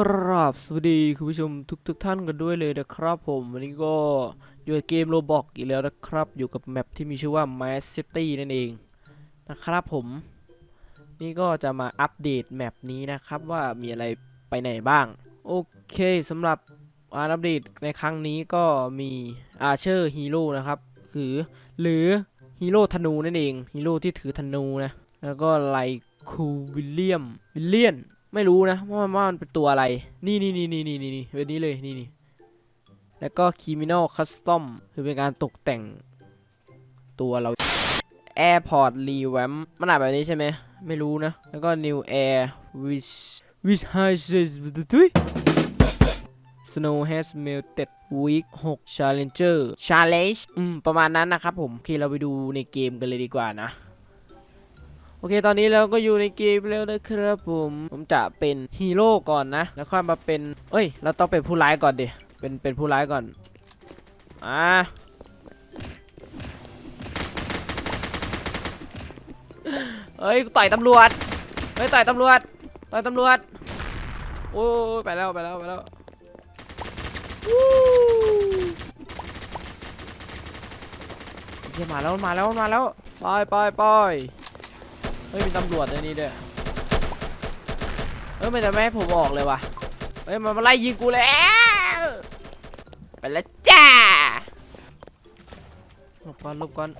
กราบสวัสดีคุณผู้ชมทุกทกๆท่านกันด้วยเลยนะครับผม วันนี้ก็อยู่กับเกมโรบอกอีกแล้วนะครับ อยู่กับแมปที่มีชื่อว่า Mass City นั่นเองนะครับผม นี่ก็จะมาอัปเดตแมปนี้นะครับว่ามีอะไรไปไหนบ้าง โอเคสำหรับการอัปเดตในครั้งนี้ก็มีอาเชอร์ฮีโร่นะครับคือหรือฮีโร่ธนูนั่นเองฮีโร่ที่ถือธนูนะแล้วก็ไลคูวิลเลียมวิลเลียน ไม่รู้นะว่ามันว่ามันเป็นตัวอะไร นี่นี่นี่นี่นี่นี่นี่แบบนี้เลยนี่นี่แล้วก็ Criminal Custom คือเป็นการตกแต่งตัวเรา Airport Revamp มันอ่านแบบนี้ใช่ไหมไม่รู้นะ แล้วก็ New Air which which has Snow has melted week 6 Challenger Challenge อืม ประมาณนั้นนะครับผมโอเคเราไปดูในเกมกันเลยดีกว่านะ เคตอนนี้เราก็อยู่ในเกมแล้วนะครับผมผมจะเป็นฮีโร่ก่อนนะ แล้วค่อยมาเป็น เอ้ย เราต้องเป็นผู้ร้ายก่อนดิเป็นเป็นผู้ร้ายก่อนอ่าเฮ้ยต่อยตำรวจเฮ้ยต่อยตำรวจต่อยตำรวจโอ้ยไปแล้วไปแล้วไปแล้ววู้เฮียมาแล้วมาแล้วมาแล้วไปไปไป เฮ้ยมีตำรวจในนี้ด้วยเฮ้ยมันจะไม่ให้ผมออกเลยวะเฮ้ยมันมาไล่ยิงกูแล้วไปแล้วจ้าหลบก่อนหลบก่อน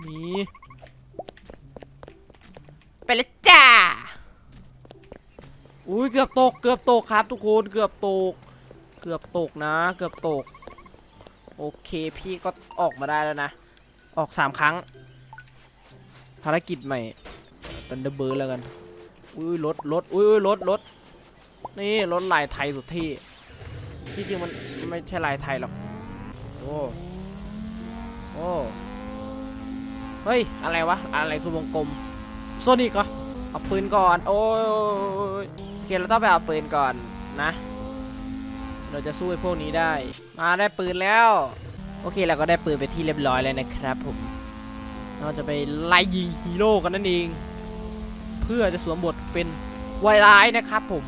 หนีไปแล้วจ้าอุ้ยเกือบตกเกือบตกครับทุกคนเกือบตก เกือบตกนะ เกือบตก โอเคพี่ก็ออกมาได้แล้วนะ ออกสามครั้ง ภารกิจใหม่ตันเดอร์เบิร์แล้วกัน อุ้ยรถรถอุ้ยรถรถนี่รถลายไทยสุดที่ ที่จริงมันไม่ใช่ลายไทยหรอก โอ้โอ้เฮ้ย อะไรวะ อะไรคือวงกลม โซนิกเหรอเอาปืนก่อน โอ้ยโอเคเราต้องไปเอาปืนก่อนนะ เราจะสู้ไอ้พวกนี้ได้ มาได้ปืนแล้ว โอเคเราก็ได้ปืนไปที่เรียบร้อยแล้วนะครับผม เราจะไปไล่ยิงฮีโร่กันนั่นเอง เพื่อจะสวมบทเป็นวายร้ายนะครับผม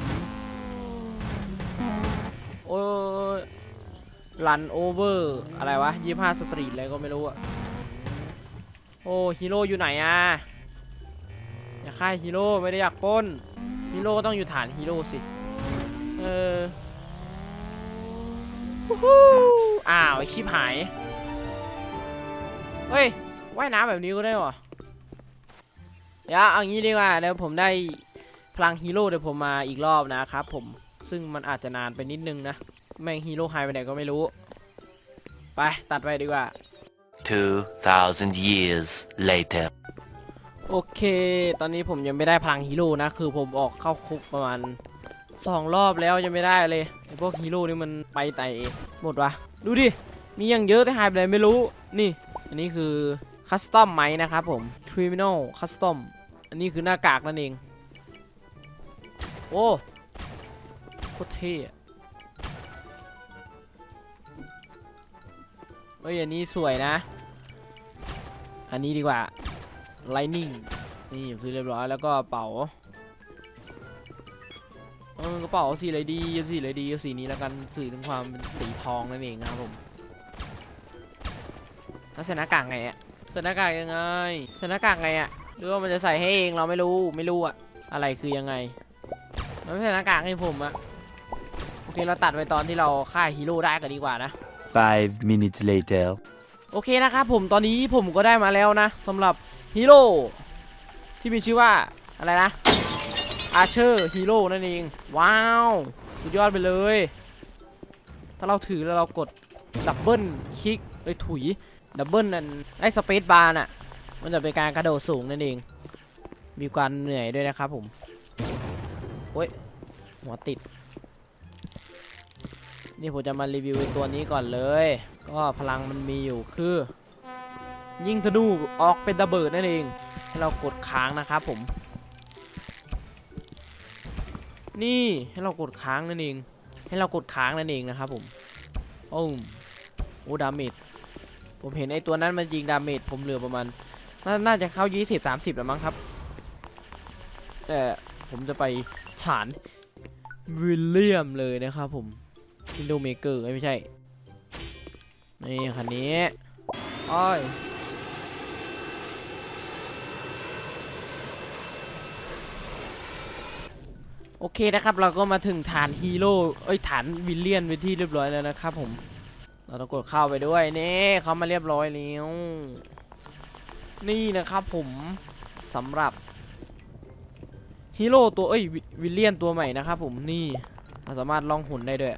โอ้ยรันโอเวอร์อะไรวะยี่ห้าสตรีทอะไรก็ไม่รู้อะโอ้ฮีโร่อยู่ไหนอะอยากฆ่าฮีโร่ไม่ได้อยากปล้นฮีโร่ก็ต้องอยู่ฐานฮีโร่สิ เออ อ้าวไอชิบหาย เฮ้ย ว่ายน้ำแบบนี้ก็ได้เหรอเดี๋ยวเอางี้ดีกว่าเดี๋ยวผมได้พลังฮีโร่เดี๋ยวผมมาอีกรอบนะครับผม ซึ่งมันอาจจะนานไปนิดนึงนะ แม่งฮีโร่หายไปไหนก็ไม่รู้ ไป ตัดไปดีกว่า 2,000 years later. โอเค ตอนนี้ผมยังไม่ได้พลังฮีโร่นะ คือผมออกเข้าคุกประมาณ สองรอบแล้วยังไม่ได้เลยไอพวกฮีโร่นี่มันไปไหนหมดวะดูดิ มียังเยอะแต่หายไปไหนไม่รู้ นี่ อันนี้คือคัสตอมไหมนะครับผม criminal custom อันนี้คือหน้ากากนั่นเอง โอ้โคตรเท่อะเฮ้ยอันนี้สวยนะ อันนี้ดีกว่า lightning นี่ซื้อเรียบร้อยแล้วก็เป๋า เออกระเป๋าสีอะไรดีสีอะไรดีเอาสีนี้แล้วกันสื่อถึงความเป็นสีทองนั่นเองนะครับผมแล้วใส่หน้ากากไงอะใส่หน้ากากยังไงใส่หน้ากากไงอะหรือว่ามันจะใส่ให้เองเราไม่รู้ไม่รู้อะอะไรคือยังไงมันไม่ใช่หน้ากากให้ผมอะโอเคเราตัดไปตอนที่เราฆ่าฮีโร่ได้กันดีกว่านะ Five minutes later. โอเคนะครับผมตอนนี้ผมก็ได้มาแล้วนะสำหรับฮีโร่ที่มีชื่อว่าอะไรนะ อาเชอร์ฮีโร่นั่นเอง ว้าว สุดยอดไปเลย ถ้าเราถือแล้วเรากดดับเบิลคลิกเอ้ยถุยดับเบิลนั่นไอ้สเปซบาร์น่ะ มันจะเป็นการกระโดดสูงนั่นเอง มีความเหนื่อยด้วยนะครับผมโอ้ยหัวติด นี่ผมจะมารีวิวตัวนี้ก่อนเลย ก็พลังมันมีอยู่คือ ยิงธนูออกเป็นระเบิดนั่นเอง ให้เรากดค้างนะครับผม นี่ให้เรากดค้างนั่นเอง ให้เรากดค้างนั่นเองนะครับผม โอ้มโอ้ดาเมจผมเห็นไอตัวนั้นมันยิงดาเมจผมเหลือประมาณนน่าจะเข้า 20 30แล้วมั้งครับ แต่ผมจะไปฐานวิลเลียมเลยนะครับผมอินโดเมเกอร์ไม่ใช่ นี่คันนี้อ้อย โอเคนะครับเราก็มาถึงฐานฮีโร่เอ้ยฐานวิลเลียนไปที่เรียบร้อยแล้วนะครับผมเราต้องกดเข้าไปด้วยนี่เขามาเรียบร้อยแล้วนี่นะครับผมสำหรับฮีโร่ตัวเอ้ยวิวิลเลียนตัวใหม่นะครับผมนี่เราสามารถล่องหุ่นได้ด้วย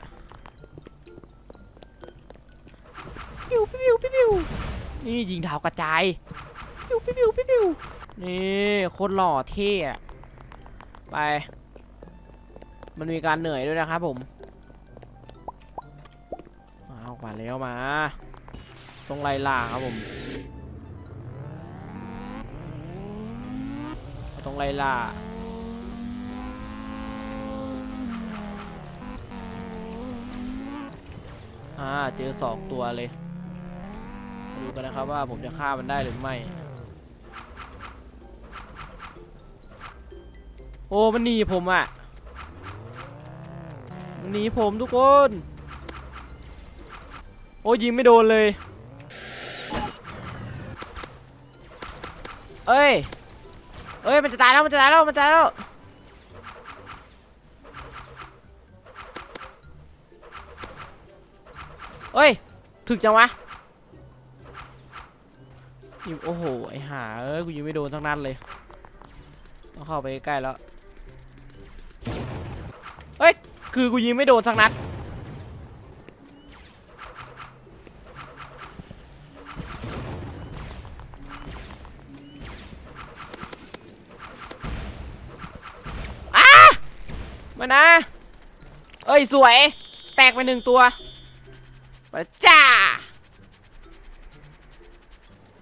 ปิวปิวปิววนี่ยิงดากระจายปิวปิวปิวปิวปิวนี่โคตรหล่อเท่ไป มันมีการเหนื่อยด้วยนะครับผมเอามาแล้วมา ตรงไล่ล่าครับผม ตรงไล่ล่าอ่าเจอสองตัวเลยดูกันนะครับว่าผมจะฆ่ามันได้หรือไม่ โอ้ มันหนีผมอะ่ะ หนีผมทุกคน โอ้ยิงไม่โดนเลย เอ้ย เอ้ย มันจะตายแล้ว มันจะตายแล้ว มันจะตายแล้ว เอ้ย ถึกจังวะยิงโอ้โห ไอหาเอ้ย กูยิงไม่โดนทั้งนั้นเลยต้องเข้าไปใกล้แล้ว เฮ้ย คือกูยิงไม่โดนสักนัดมานะ เอ้ย สวย แตกไปหนึ่งตัวไปแล้วจ้า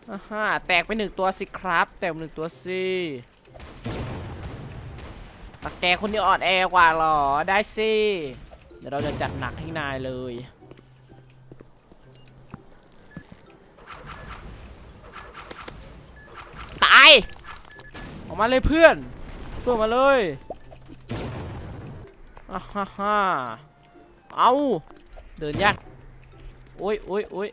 อ่าแตกไปหนึ่งตัวสิครับ แตกไปหนึ่งตัวสิ ตะแกคนที่อ่อนแอกว่าหรอ ได้สิ เดี๋ยวเราจะจัดหนักให้นายเลย ตาย ออกมาเลยเพื่อนเพื่อนมาเลยอ่าฮ่าฮ่าเอา เดินยากโอ้ยโอ้ยโอ้ย